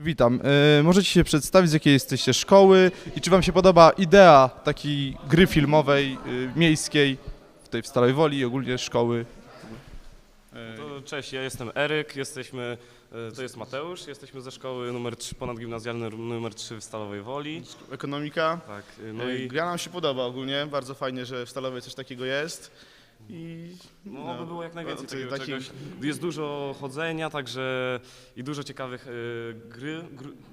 Witam. E, możecie się przedstawić, z jakiej jesteście szkoły i czy wam się podoba idea takiej gry filmowej, y, miejskiej, tutaj w Stalowej Woli i ogólnie szkoły? To cześć, ja jestem Eryk, jesteśmy, e, to jest Mateusz, jesteśmy ze szkoły numer 3, ponadgimnazjalnej numer 3 w Stalowej Woli. Ekonomika. Tak, e, no No i Gra nam się podoba ogólnie, bardzo fajnie, że w Stalowej coś takiego jest. I no, by było jak najwięcej to takiego taki- czegoś. Jest dużo chodzenia, także i dużo ciekawych e, gry,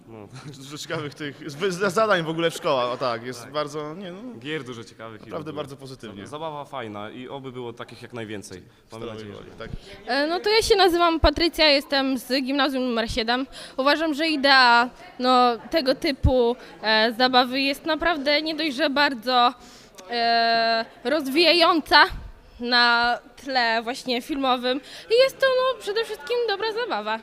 no, Dużo ciekawych tych z- z- zadań w ogóle w szkołach, o tak, jest bardzo, nie no, gier dużo ciekawych. i w naprawdę ogóle. bardzo pozytywnie. Zabawa fajna i oby było takich jak najwięcej. Mamy nadzieję, że... Tak. E, No to ja się nazywam Patrycja, jestem z gimnazjum numer 7. Uważam, że idea no, tego typu e, zabawy jest naprawdę nie dość, że bardzo e, rozwijająca na tle właśnie filmowym i jest to no, przede wszystkim dobra zabawa.